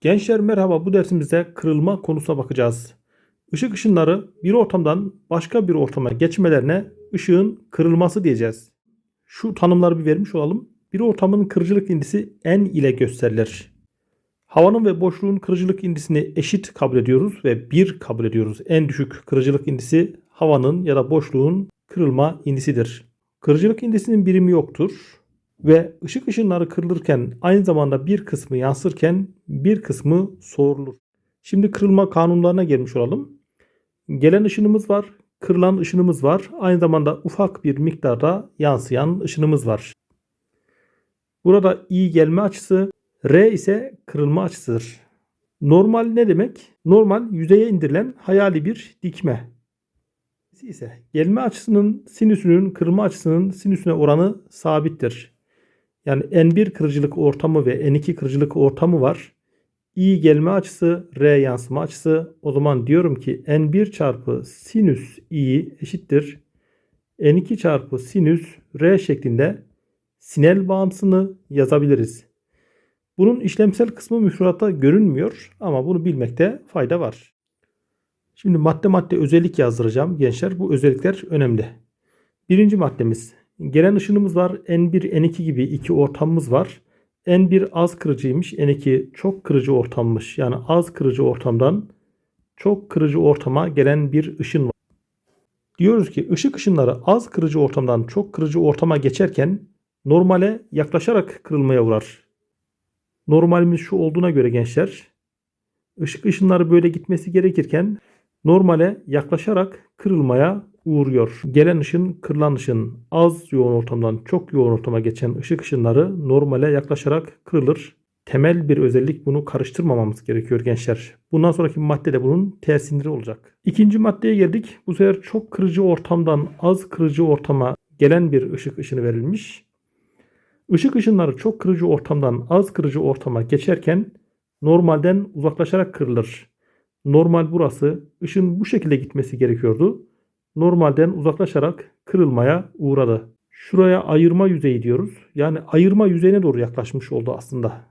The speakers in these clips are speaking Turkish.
Gençler merhaba bu dersimizde kırılma konusuna bakacağız. Işık ışınları bir ortamdan başka bir ortama geçmelerine ışığın kırılması diyeceğiz. Şu tanımları bir vermiş olalım. Bir ortamın kırıcılık indisi n ile gösterilir. Havanın ve boşluğun kırıcılık indisini eşit kabul ediyoruz ve 1 kabul ediyoruz. En düşük kırıcılık indisi havanın ya da boşluğun kırılma indisidir. Kırıcılık indisinin birimi yoktur ve ışık ışınları kırılırken aynı zamanda bir kısmı yansırken bir kısmı soğurulur. Şimdi kırılma kanunlarına gelmiş olalım. Gelen ışınımız var, kırılan ışınımız var. Aynı zamanda ufak bir miktarda yansıyan ışınımız var. Burada i gelme açısı, r ise kırılma açısıdır. Normal ne demek? Normal yüzeye indirilen hayali bir dikme. ise gelme açısının sinüsünün kırılma açısının sinüsüne oranı sabittir. Yani N1 kırıcılık ortamı ve N2 kırıcılık ortamı var. I gelme açısı, R yansıma açısı. O zaman diyorum ki N1 çarpı sinüs I eşittir. N2 çarpı sinüs R şeklinde sinel bağıntısını yazabiliriz. Bunun işlemsel kısmı müfredatta görünmüyor ama bunu bilmekte fayda var. Şimdi madde madde özellik yazdıracağım gençler. Bu özellikler önemli. Birinci maddemiz Gelen ışınımız var. N1, N2 gibi iki ortamımız var. N1 az kırıcıymış. N2 çok kırıcı ortammış. Yani az kırıcı ortamdan çok kırıcı ortama gelen bir ışın var. Diyoruz ki ışık ışınları az kırıcı ortamdan çok kırıcı ortama geçerken normale yaklaşarak kırılmaya uğrar. Normalimiz şu olduğuna göre gençler ışık ışınları böyle gitmesi gerekirken normale yaklaşarak kırılmaya uğruyor. Gelen ışın kırılan ışın az yoğun ortamdan çok yoğun ortama geçen ışık ışınları normale yaklaşarak kırılır. Temel bir özellik bunu karıştırmamamız gerekiyor gençler. Bundan sonraki madde de bunun tersinleri olacak. İkinci maddeye geldik. Bu sefer çok kırıcı ortamdan az kırıcı ortama gelen bir ışık ışını verilmiş. Işık ışınları çok kırıcı ortamdan az kırıcı ortama geçerken normalden uzaklaşarak kırılır. Normal burası. Işın bu şekilde gitmesi gerekiyordu normalden uzaklaşarak kırılmaya uğradı. Şuraya ayırma yüzeyi diyoruz. Yani ayırma yüzeyine doğru yaklaşmış oldu aslında.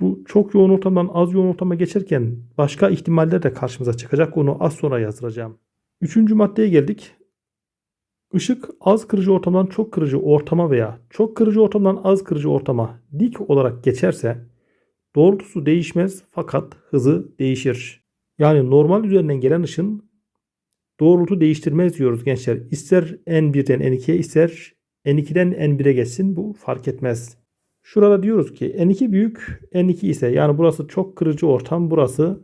Bu çok yoğun ortamdan az yoğun ortama geçerken başka ihtimaller de karşımıza çıkacak. Onu az sonra yazdıracağım. Üçüncü maddeye geldik. Işık az kırıcı ortamdan çok kırıcı ortama veya çok kırıcı ortamdan az kırıcı ortama dik olarak geçerse doğrultusu değişmez fakat hızı değişir. Yani normal üzerinden gelen ışın doğrultu değiştirmez diyoruz gençler. İster N1'den N2'ye ister N2'den N1'e geçsin bu fark etmez. Şurada diyoruz ki N2 büyük N2 ise yani burası çok kırıcı ortam burası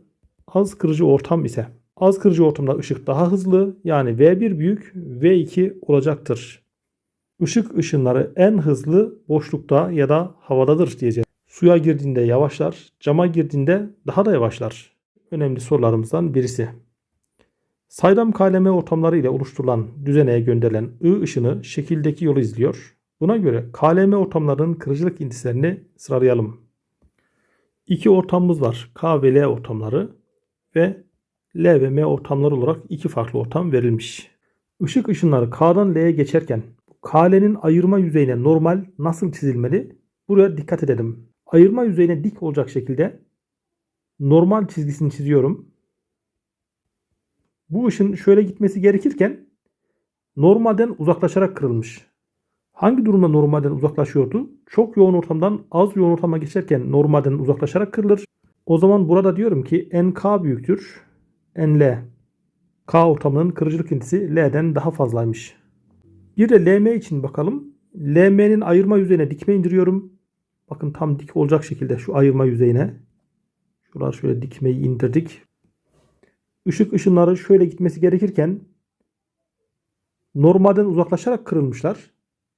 az kırıcı ortam ise az kırıcı ortamda ışık daha hızlı yani V1 büyük V2 olacaktır. Işık ışınları en hızlı boşlukta ya da havadadır diyeceğiz. Suya girdiğinde yavaşlar, cama girdiğinde daha da yavaşlar. Önemli sorularımızdan birisi. Saydam KLM ortamları ile oluşturulan düzeneye gönderilen I ışını şekildeki yolu izliyor. Buna göre KLM ortamlarının kırıcılık indislerini sıralayalım. İki ortamımız var. K ve L ortamları ve L ve M ortamları olarak iki farklı ortam verilmiş. Işık ışınları K'dan L'ye geçerken KL'nin ayırma yüzeyine normal nasıl çizilmeli? Buraya dikkat edelim. Ayırma yüzeyine dik olacak şekilde normal çizgisini çiziyorum. Bu ışın şöyle gitmesi gerekirken normalden uzaklaşarak kırılmış. Hangi durumda normalden uzaklaşıyordu? Çok yoğun ortamdan az yoğun ortama geçerken normalden uzaklaşarak kırılır. O zaman burada diyorum ki NK büyüktür. NL. K ortamının kırıcılık indisi L'den daha fazlaymış. Bir de LM için bakalım. LM'nin ayırma yüzeyine dikme indiriyorum. Bakın tam dik olacak şekilde şu ayırma yüzeyine. Şuralar şöyle dikmeyi indirdik ışık ışınları şöyle gitmesi gerekirken normalden uzaklaşarak kırılmışlar.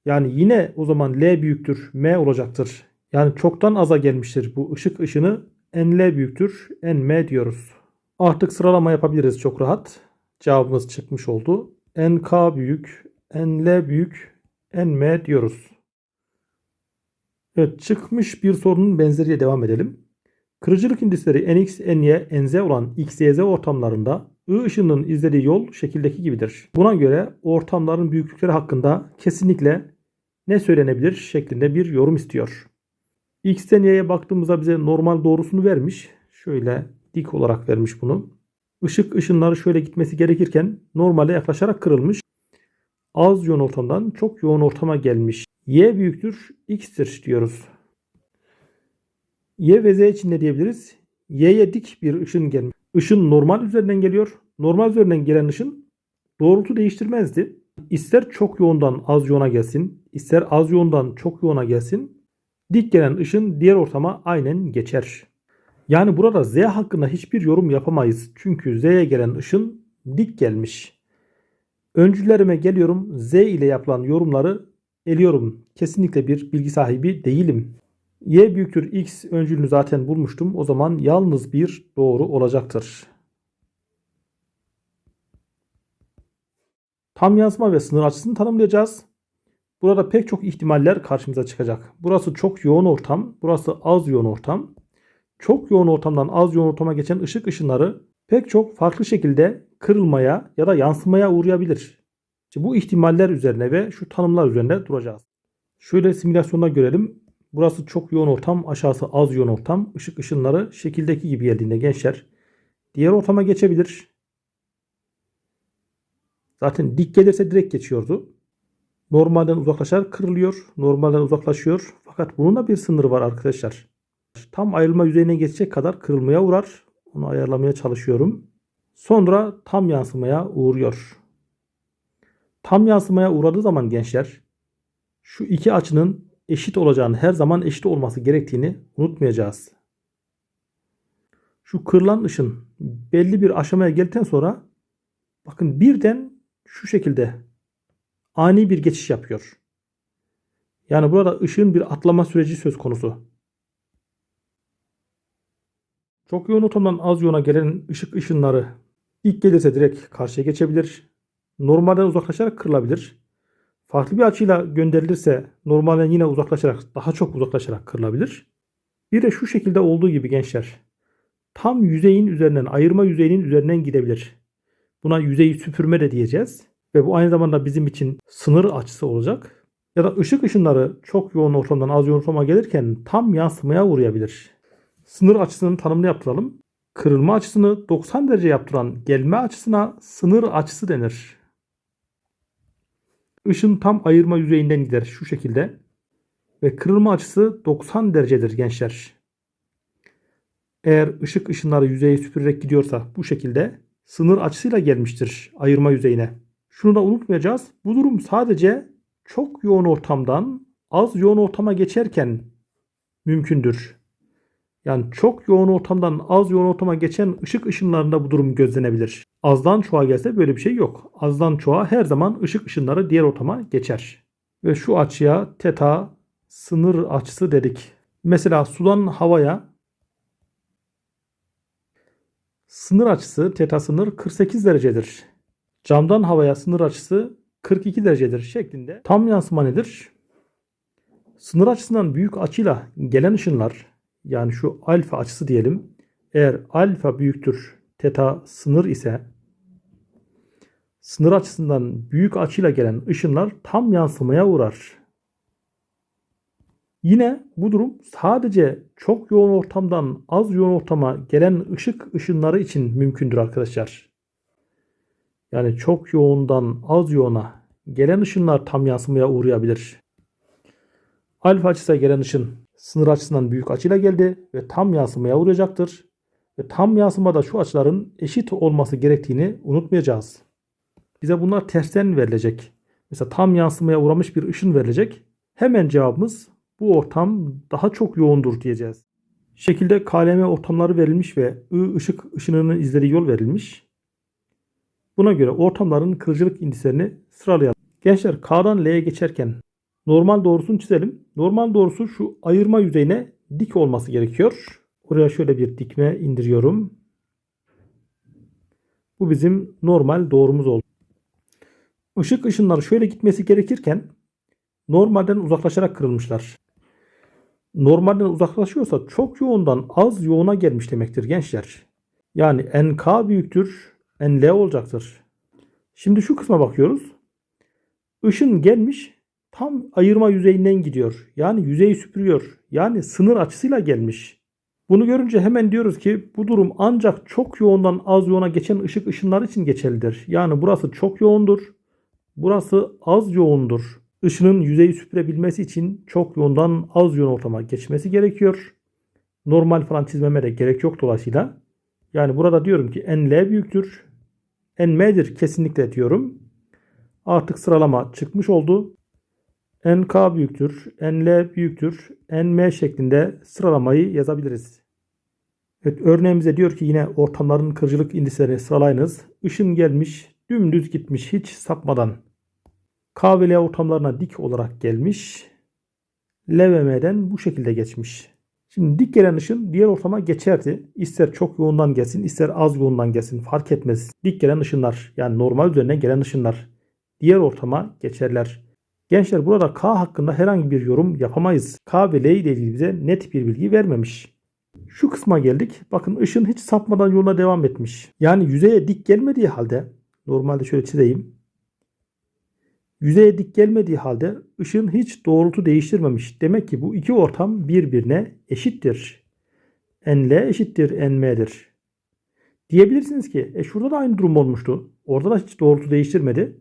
Yani yine o zaman L büyüktür M olacaktır. Yani çoktan aza gelmiştir bu ışık ışını NL büyüktür NM diyoruz. Artık sıralama yapabiliriz çok rahat. Cevabımız çıkmış oldu. NK büyük, NL büyük, NM diyoruz. Evet çıkmış bir sorunun benzeriyle devam edelim. Kırıcılık indisleri nx, ny, nz olan x, y, z ortamlarında I ışınının izlediği yol şekildeki gibidir. Buna göre ortamların büyüklükleri hakkında kesinlikle ne söylenebilir şeklinde bir yorum istiyor. X'ten Y'ye baktığımızda bize normal doğrusunu vermiş. Şöyle dik olarak vermiş bunu. Işık ışınları şöyle gitmesi gerekirken normale yaklaşarak kırılmış. Az yoğun ortamdan çok yoğun ortama gelmiş. Y büyüktür X'tir diyoruz. Y ve Z için ne diyebiliriz? Y'ye dik bir ışın gelmiş. Işın normal üzerinden geliyor. Normal üzerinden gelen ışın doğrultu değiştirmezdi. İster çok yoğundan az yoğuna gelsin, ister az yoğundan çok yoğuna gelsin. Dik gelen ışın diğer ortama aynen geçer. Yani burada Z hakkında hiçbir yorum yapamayız. Çünkü Z'ye gelen ışın dik gelmiş. Öncülerime geliyorum. Z ile yapılan yorumları eliyorum. Kesinlikle bir bilgi sahibi değilim. Y büyüktür X öncülünü zaten bulmuştum. O zaman yalnız bir doğru olacaktır. Tam yansıma ve sınır açısını tanımlayacağız. Burada pek çok ihtimaller karşımıza çıkacak. Burası çok yoğun ortam, burası az yoğun ortam. Çok yoğun ortamdan az yoğun ortama geçen ışık ışınları pek çok farklı şekilde kırılmaya ya da yansımaya uğrayabilir. İşte bu ihtimaller üzerine ve şu tanımlar üzerine duracağız. Şöyle simülasyonda görelim. Burası çok yoğun ortam, aşağısı az yoğun ortam. Işık ışınları şekildeki gibi geldiğinde gençler diğer ortama geçebilir. Zaten dik gelirse direkt geçiyordu. Normalden uzaklaşarak kırılıyor. Normalden uzaklaşıyor. Fakat bunun da bir sınırı var arkadaşlar. Tam ayrılma yüzeyine geçecek kadar kırılmaya uğrar. Onu ayarlamaya çalışıyorum. Sonra tam yansımaya uğruyor. Tam yansımaya uğradığı zaman gençler şu iki açının eşit olacağını, her zaman eşit olması gerektiğini unutmayacağız. Şu kırılan ışın belli bir aşamaya geldikten sonra bakın birden şu şekilde ani bir geçiş yapıyor. Yani burada ışığın bir atlama süreci söz konusu. Çok yoğun ortamdan az yoğuna gelen ışık ışınları ilk gelirse direkt karşıya geçebilir. Normalden uzaklaşarak kırılabilir. Farklı bir açıyla gönderilirse normalden yine uzaklaşarak daha çok uzaklaşarak kırılabilir. Bir de şu şekilde olduğu gibi gençler. Tam yüzeyin üzerinden ayırma yüzeyinin üzerinden gidebilir. Buna yüzeyi süpürme de diyeceğiz. Ve bu aynı zamanda bizim için sınır açısı olacak. Ya da ışık ışınları çok yoğun ortamdan az yoğun ortama gelirken tam yansımaya uğrayabilir. Sınır açısının tanımını yaptıralım. Kırılma açısını 90 derece yaptıran gelme açısına sınır açısı denir. Işın tam ayırma yüzeyinden gider şu şekilde. Ve kırılma açısı 90 derecedir gençler. Eğer ışık ışınları yüzeyi süpürerek gidiyorsa bu şekilde sınır açısıyla gelmiştir ayırma yüzeyine. Şunu da unutmayacağız. Bu durum sadece çok yoğun ortamdan az yoğun ortama geçerken mümkündür. Yani çok yoğun ortamdan az yoğun ortama geçen ışık ışınlarında bu durum gözlenebilir. Azdan çoğa gelse böyle bir şey yok. Azdan çoğa her zaman ışık ışınları diğer ortama geçer. Ve şu açıya teta sınır açısı dedik. Mesela sudan havaya sınır açısı teta sınır 48 derecedir. Camdan havaya sınır açısı 42 derecedir şeklinde. Tam yansıma nedir? Sınır açısından büyük açıyla gelen ışınlar yani şu alfa açısı diyelim. Eğer alfa büyüktür teta sınır ise sınır açısından büyük açıyla gelen ışınlar tam yansımaya uğrar. Yine bu durum sadece çok yoğun ortamdan az yoğun ortama gelen ışık ışınları için mümkündür arkadaşlar. Yani çok yoğundan az yoğuna gelen ışınlar tam yansımaya uğrayabilir. Alfa açısına gelen ışın sınır açısından büyük açıyla geldi ve tam yansımaya uğrayacaktır. Ve tam yansımada şu açıların eşit olması gerektiğini unutmayacağız. Bize bunlar tersten verilecek. Mesela tam yansımaya uğramış bir ışın verilecek. Hemen cevabımız bu ortam daha çok yoğundur diyeceğiz. Şekilde KLM ortamları verilmiş ve I ışık ışınının izleri yol verilmiş. Buna göre ortamların kırıcılık indislerini sıralayalım. Gençler K'dan L'ye geçerken normal doğrusunu çizelim. Normal doğrusu şu ayırma yüzeyine dik olması gerekiyor. Oraya şöyle bir dikme indiriyorum. Bu bizim normal doğrumuz oldu. Işık ışınları şöyle gitmesi gerekirken normalden uzaklaşarak kırılmışlar. Normalden uzaklaşıyorsa çok yoğundan az yoğuna gelmiş demektir gençler. Yani NK büyüktür, NL olacaktır. Şimdi şu kısma bakıyoruz. Işın gelmiş tam ayırma yüzeyinden gidiyor. Yani yüzeyi süpürüyor. Yani sınır açısıyla gelmiş. Bunu görünce hemen diyoruz ki bu durum ancak çok yoğundan az yoğuna geçen ışık ışınları için geçerlidir. Yani burası çok yoğundur. Burası az yoğundur. Işının yüzeyi süpürebilmesi için çok yoğundan az yoğun ortama geçmesi gerekiyor. Normal falan çizmeme de gerek yok dolayısıyla. Yani burada diyorum ki NL büyüktür. NM'dir kesinlikle diyorum. Artık sıralama çıkmış oldu. NK büyüktür, NL büyüktür, NM şeklinde sıralamayı yazabiliriz. Evet, örneğimize diyor ki yine ortamların kırıcılık indislerini sıralayınız. Işın gelmiş, dümdüz gitmiş hiç sapmadan. K ortamlarına dik olarak gelmiş. L ve bu şekilde geçmiş. Şimdi dik gelen ışın diğer ortama geçerdi. İster çok yoğundan gelsin, ister az yoğundan gelsin fark etmez. Dik gelen ışınlar yani normal üzerine gelen ışınlar diğer ortama geçerler. Gençler burada K hakkında herhangi bir yorum yapamayız. K ve L ile ilgili bize net bir bilgi vermemiş. Şu kısma geldik. Bakın ışın hiç sapmadan yoluna devam etmiş. Yani yüzeye dik gelmediği halde normalde şöyle çizeyim. Yüzeye dik gelmediği halde ışın hiç doğrultu değiştirmemiş. Demek ki bu iki ortam birbirine eşittir. NL eşittir NM'dir. Diyebilirsiniz ki e şurada da aynı durum olmuştu. Orada da hiç doğrultu değiştirmedi.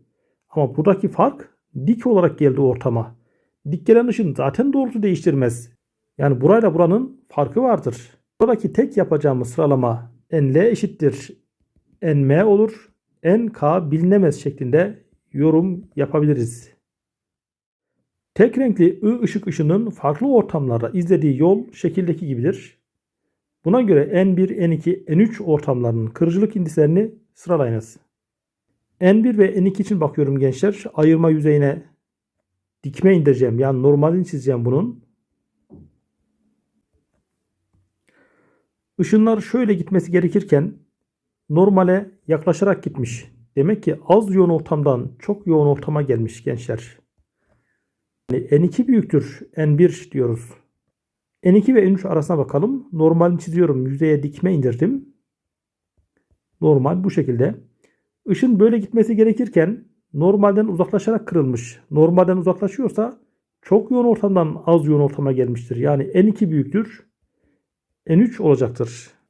Ama buradaki fark dik olarak geldi ortama. Dik gelen ışın zaten doğrultu değiştirmez. Yani burayla buranın farkı vardır. Buradaki tek yapacağımız sıralama NL eşittir NM olur. NK bilinemez şeklinde yorum yapabiliriz. Tek renkli I ışık ışının farklı ortamlarda izlediği yol şekildeki gibidir. Buna göre N1, N2, N3 ortamlarının kırıcılık indislerini sıralayınız. N1 ve N2 için bakıyorum gençler. Ayırma yüzeyine dikme indireceğim. Yani normalini çizeceğim bunun. Işınlar şöyle gitmesi gerekirken normale yaklaşarak gitmiş. Demek ki az yoğun ortamdan çok yoğun ortama gelmiş gençler. Yani N2 büyüktür N1 diyoruz. N2 ve N3 arasına bakalım. Normalini çiziyorum. Yüzeye dikme indirdim. Normal bu şekilde. Işın böyle gitmesi gerekirken normalden uzaklaşarak kırılmış. Normalden uzaklaşıyorsa çok yoğun ortamdan az yoğun ortama gelmiştir. Yani N2 büyüktür. N3 olacaktır.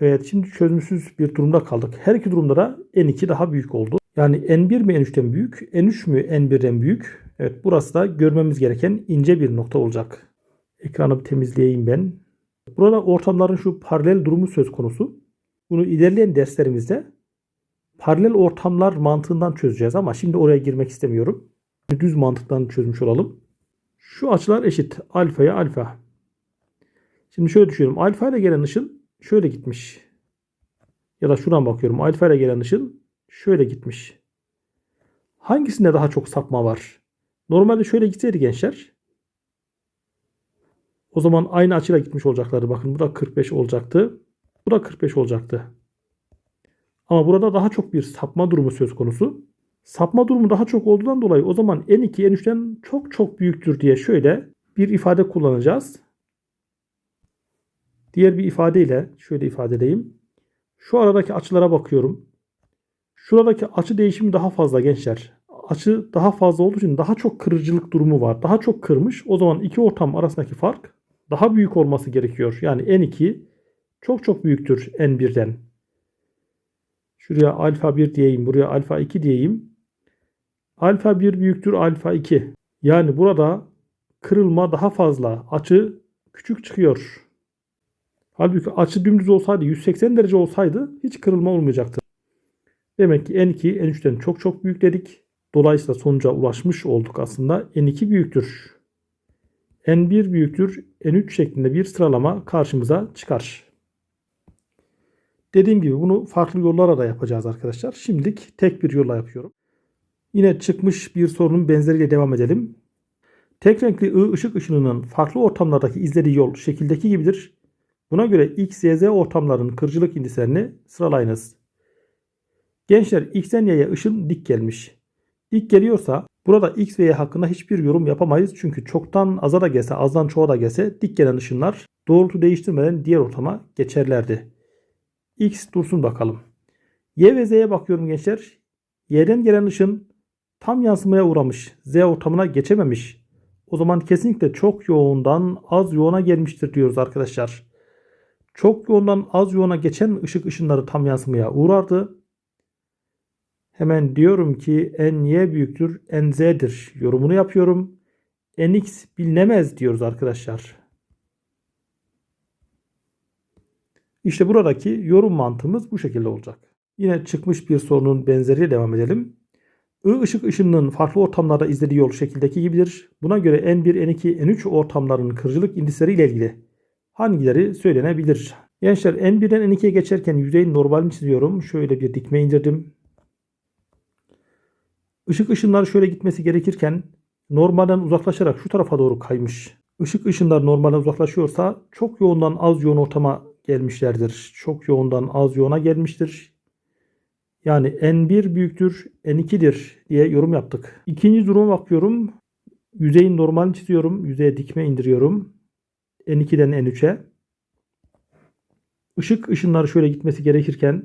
Evet şimdi çözümsüz bir durumda kaldık. Her iki durumda da N2 daha büyük oldu. Yani N1 mi N3'ten büyük, N3 mü N1'den büyük? Evet burası da görmemiz gereken ince bir nokta olacak. Ekranı temizleyeyim ben. Burada ortamların şu paralel durumu söz konusu. Bunu ilerleyen derslerimizde paralel ortamlar mantığından çözeceğiz ama şimdi oraya girmek istemiyorum. Düz mantıktan çözmüş olalım. Şu açılar eşit. Alfaya alfa. Şimdi şöyle düşünüyorum. Alfa ile gelen ışın şöyle gitmiş. Ya da şuradan bakıyorum. Alfa ile gelen ışın şöyle gitmiş. Hangisinde daha çok sapma var? Normalde şöyle gitseydi gençler. O zaman aynı açıyla gitmiş olacaklardı. Bakın bu da 45 olacaktı. Bu da 45 olacaktı. Ama burada daha çok bir sapma durumu söz konusu. Sapma durumu daha çok olduğundan dolayı o zaman N2 N3'ten çok çok büyüktür diye şöyle bir ifade kullanacağız. Diğer bir ifadeyle şöyle ifade edeyim. Şu aradaki açılara bakıyorum. Şuradaki açı değişimi daha fazla gençler. Açı daha fazla olduğu için daha çok kırıcılık durumu var. Daha çok kırmış. O zaman iki ortam arasındaki fark daha büyük olması gerekiyor. Yani N2 çok çok büyüktür N1'den. Şuraya alfa 1 diyeyim. Buraya alfa 2 diyeyim. Alfa 1 büyüktür alfa 2. Yani burada kırılma daha fazla. Açı küçük çıkıyor. Halbuki açı dümdüz olsaydı 180 derece olsaydı hiç kırılma olmayacaktı. Demek ki N2 N3'ten çok çok büyük dedik. Dolayısıyla sonuca ulaşmış olduk aslında. N2 büyüktür. N1 büyüktür. N3 şeklinde bir sıralama karşımıza çıkar. Dediğim gibi bunu farklı yollara da yapacağız arkadaşlar. Şimdilik tek bir yolla yapıyorum. Yine çıkmış bir sorunun benzeriyle devam edelim. Tek renkli ışık ışınının farklı ortamlardaki izlediği yol şekildeki gibidir. Buna göre X, Y, Z ortamlarının kırıcılık indislerini sıralayınız. Gençler X'den Y'ye ışın dik gelmiş. Dik geliyorsa burada X ve Y hakkında hiçbir yorum yapamayız. Çünkü çoktan aza da gelse azdan çoğa da gelse dik gelen ışınlar doğrultu değiştirmeden diğer ortama geçerlerdi. X dursun bakalım. Y ve Z'ye bakıyorum gençler. Y'den gelen ışın tam yansımaya uğramış. Z ortamına geçememiş. O zaman kesinlikle çok yoğundan az yoğuna gelmiştir diyoruz arkadaşlar. Çok yoğundan az yoğuna geçen ışık ışınları tam yansımaya uğrardı. Hemen diyorum ki ny büyüktür nz'dir yorumunu yapıyorum. nx bilinemez diyoruz arkadaşlar. İşte buradaki yorum mantığımız bu şekilde olacak. Yine çıkmış bir sorunun benzeriyle devam edelim. I ışık ışınının farklı ortamlarda izlediği yol şekildeki gibidir. Buna göre N1, N2, N3 ortamların kırıcılık indisleri ile ilgili hangileri söylenebilir? Gençler N1'den N2'ye geçerken yüzeyin normalini çiziyorum. Şöyle bir dikme indirdim. Işık ışınları şöyle gitmesi gerekirken normalden uzaklaşarak şu tarafa doğru kaymış. Işık ışınları normalden uzaklaşıyorsa çok yoğundan az yoğun ortama gelmişlerdir. Çok yoğundan az yoğuna gelmiştir. Yani N1 büyüktür N2'dir diye yorum yaptık. İkinci duruma bakıyorum. Yüzeyin normalini çiziyorum. Yüzeye dikme indiriyorum. N2'den N3'e. Işık ışınları şöyle gitmesi gerekirken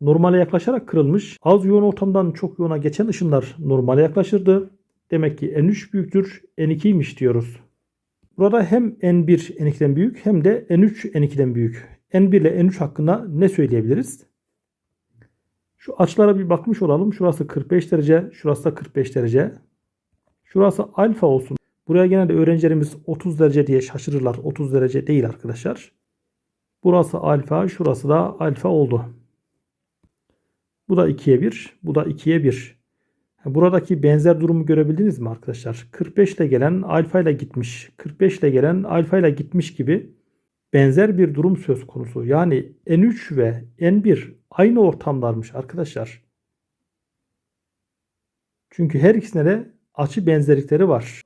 normale yaklaşarak kırılmış. Az yoğun ortamdan çok yoğuna geçen ışınlar normale yaklaşırdı. Demek ki N3 büyüktür N2'ymiş diyoruz. Burada hem N1 N2'den büyük hem de N3 N2'den büyük. N1 ile N3 hakkında ne söyleyebiliriz? Şu açılara bir bakmış olalım. Şurası 45 derece, şurası da 45 derece. Şurası alfa olsun. Buraya genelde öğrencilerimiz 30 derece diye şaşırırlar. 30 derece değil arkadaşlar. Burası alfa, şurası da alfa oldu. Bu da 2'ye 1, bu da 2'ye 1. Buradaki benzer durumu görebildiniz mi arkadaşlar? 45 ile gelen alfa ile gitmiş. 45 ile gelen alfa ile gitmiş gibi benzer bir durum söz konusu. Yani N3 ve N1 aynı ortamlarmış arkadaşlar. Çünkü her ikisine de açı benzerlikleri var.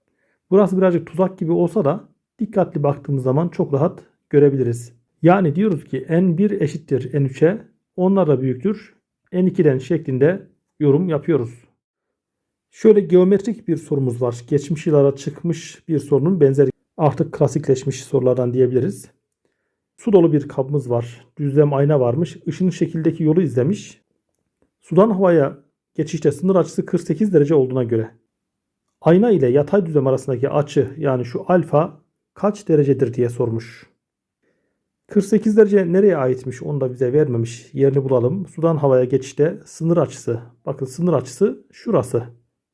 Burası birazcık tuzak gibi olsa da dikkatli baktığımız zaman çok rahat görebiliriz. Yani diyoruz ki N1 eşittir N3'e onlar da büyüktür. N2'den şeklinde yorum yapıyoruz. Şöyle geometrik bir sorumuz var. Geçmiş yıllara çıkmış bir sorunun benzeri artık klasikleşmiş sorulardan diyebiliriz. Su dolu bir kabımız var. Düzlem ayna varmış. Işının şekildeki yolu izlemiş. Sudan havaya geçişte sınır açısı 48 derece olduğuna göre ayna ile yatay düzlem arasındaki açı yani şu alfa kaç derecedir diye sormuş. 48 derece nereye aitmiş onu da bize vermemiş. Yerini bulalım. Sudan havaya geçişte sınır açısı. Bakın sınır açısı şurası.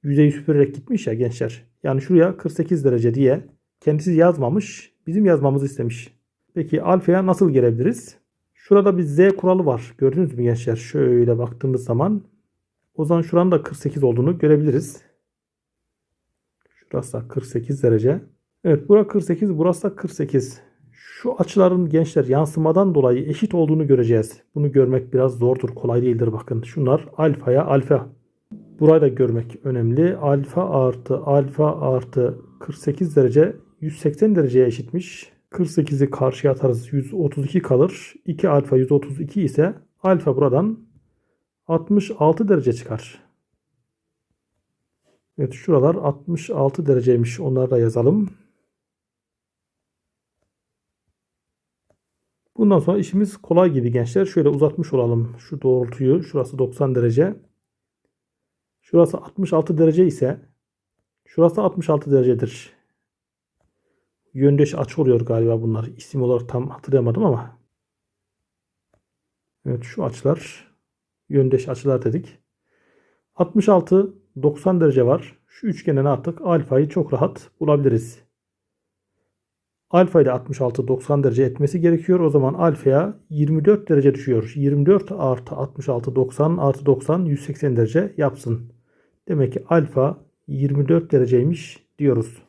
Yüzeyi süpürerek gitmiş ya gençler. Yani şuraya 48 derece diye kendisi yazmamış. Bizim yazmamızı istemiş. Peki alfaya nasıl gelebiliriz? Şurada bir z kuralı var. Gördünüz mü gençler? Şöyle baktığımız zaman o zaman şuranın da 48 olduğunu görebiliriz. Şurası da 48 derece. Evet bura 48 burası da 48. Şu açıların gençler yansımadan dolayı eşit olduğunu göreceğiz. Bunu görmek biraz zordur kolay değildir bakın. Şunlar alfaya alfa. Burayı da görmek önemli. Alfa artı alfa artı 48 derece 180 dereceye eşitmiş. 48'i karşıya atarız 132 kalır. 2 alfa 132 ise alfa buradan 66 derece çıkar. Evet şuralar 66 dereceymiş. Onları da yazalım. Bundan sonra işimiz kolay gibi gençler. Şöyle uzatmış olalım şu doğrultuyu. Şurası 90 derece. Şurası 66 derece ise şurası 66 derecedir. Yöndeş açı oluyor galiba bunlar. İsim olarak tam hatırlayamadım ama. Evet şu açılar yöndeş açılar dedik. 66 90 derece var. Şu üçgenin artık alfayı çok rahat bulabiliriz. Alfa ile 66 90 derece etmesi gerekiyor. O zaman alfaya 24 derece düşüyor. 24 artı 66 90 artı 90 180 derece yapsın. Demek ki alfa 24 dereceymiş diyoruz.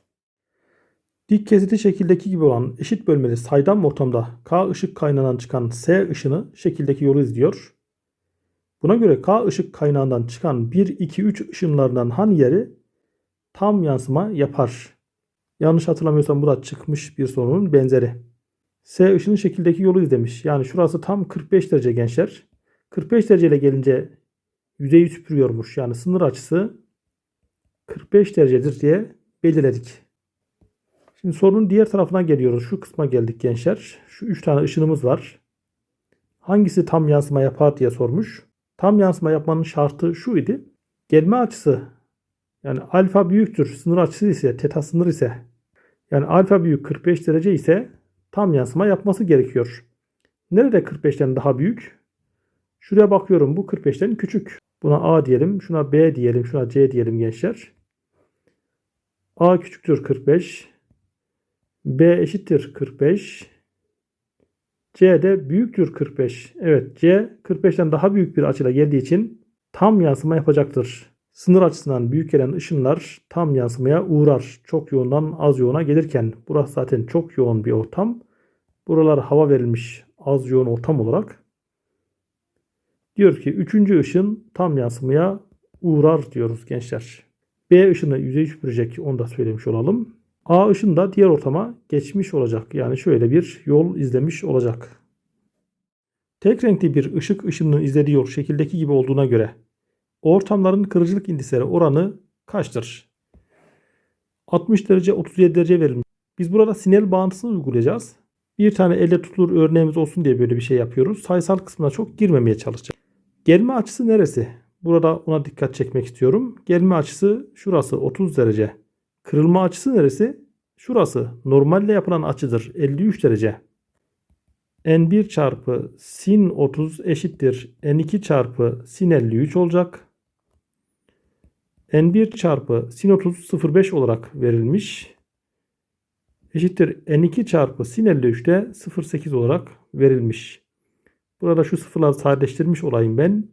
Dik kesiti şekildeki gibi olan eşit bölmeli saydam ortamda K ışık kaynağından çıkan S ışını şekildeki yolu izliyor. Buna göre K ışık kaynağından çıkan 1, 2, 3 ışınlarından hangileri tam yansıma yapar? Yanlış hatırlamıyorsam bu da çıkmış bir sorunun benzeri. S ışının şekildeki yolu izlemiş. Yani şurası tam 45 derece gençler. 45 dereceyle gelince yüzeyi süpürüyormuş. Yani sınır açısı 45 derecedir diye belirledik. Şimdi sorunun diğer tarafına geliyoruz. Şu kısma geldik gençler. Şu 3 tane ışınımız var. Hangisi tam yansıma yapar diye sormuş. Tam yansıma yapmanın şartı şu idi. Gelme açısı yani alfa büyüktür. Sınır açısı ise teta sınır ise Yani alfa büyük 45 derece ise tam yansıma yapması gerekiyor. Nerede 45'ten daha büyük? Şuraya bakıyorum bu 45'ten küçük. Buna A diyelim, şuna B diyelim, şuna C diyelim gençler. A küçüktür 45. B eşittir 45. C de büyüktür 45. Evet C 45'ten daha büyük bir açıyla geldiği için tam yansıma yapacaktır. Sınır açısından büyük gelen ışınlar tam yansımaya uğrar. Çok yoğundan az yoğuna gelirken burası zaten çok yoğun bir ortam. Buralar hava verilmiş az yoğun ortam olarak. Diyor ki üçüncü ışın tam yansımaya uğrar diyoruz gençler. B ışını yüzey süpürecek onu da söylemiş olalım. A ışın da diğer ortama geçmiş olacak. Yani şöyle bir yol izlemiş olacak. Tek renkli bir ışık ışınının izlediği yol şekildeki gibi olduğuna göre ortamların kırıcılık indisleri oranı kaçtır? 60 derece 37 derece verilmiş. Biz burada sinel bağıntısını uygulayacağız. Bir tane elle tutulur örneğimiz olsun diye böyle bir şey yapıyoruz. Sayısal kısmına çok girmemeye çalışacağız. Gelme açısı neresi? Burada ona dikkat çekmek istiyorum. Gelme açısı şurası 30 derece. Kırılma açısı neresi? Şurası. Normalde yapılan açıdır. 53 derece. N1 çarpı sin 30 eşittir. N2 çarpı sin 53 olacak. N1 çarpı sin 30 0,5 olarak verilmiş. Eşittir N2 çarpı sin 53 de 0,8 olarak verilmiş. Burada şu sıfırları sadeleştirmiş olayım ben.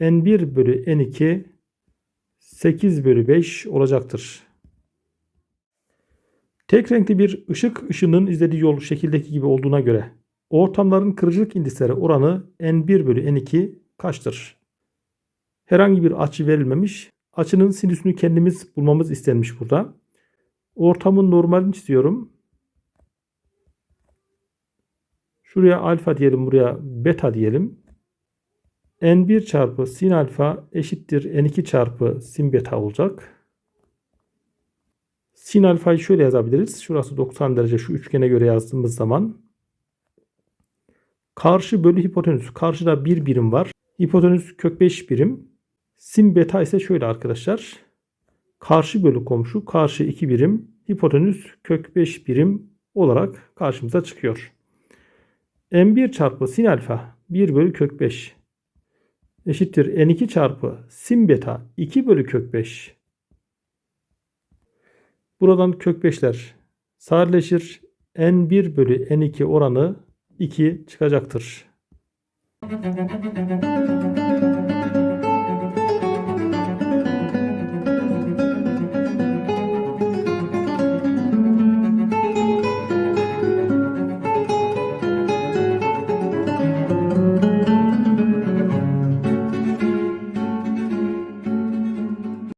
N1 bölü N2 8 bölü 5 olacaktır. Tek renkli bir ışık ışının izlediği yol şekildeki gibi olduğuna göre ortamların kırıcılık indisleri oranı N1 bölü N2 kaçtır? Herhangi bir açı verilmemiş. Açının sinüsünü kendimiz bulmamız istenmiş burada. Ortamın normalini çiziyorum. Şuraya alfa diyelim, buraya beta diyelim. N1 çarpı sin alfa eşittir N2 çarpı sin beta olacak. Sin alfayı şöyle yazabiliriz. Şurası 90 derece şu üçgene göre yazdığımız zaman. Karşı bölü hipotenüs. Karşıda bir birim var. Hipotenüs kök 5 birim. Sin beta ise şöyle arkadaşlar. Karşı bölü komşu. Karşı 2 birim. Hipotenüs kök 5 birim olarak karşımıza çıkıyor. M1 çarpı sin alfa 1 bölü kök 5 eşittir N2 çarpı sin beta 2 bölü kök 5. Buradan kök 5'ler sadeleşir. N1 bölü N2 oranı 2 çıkacaktır.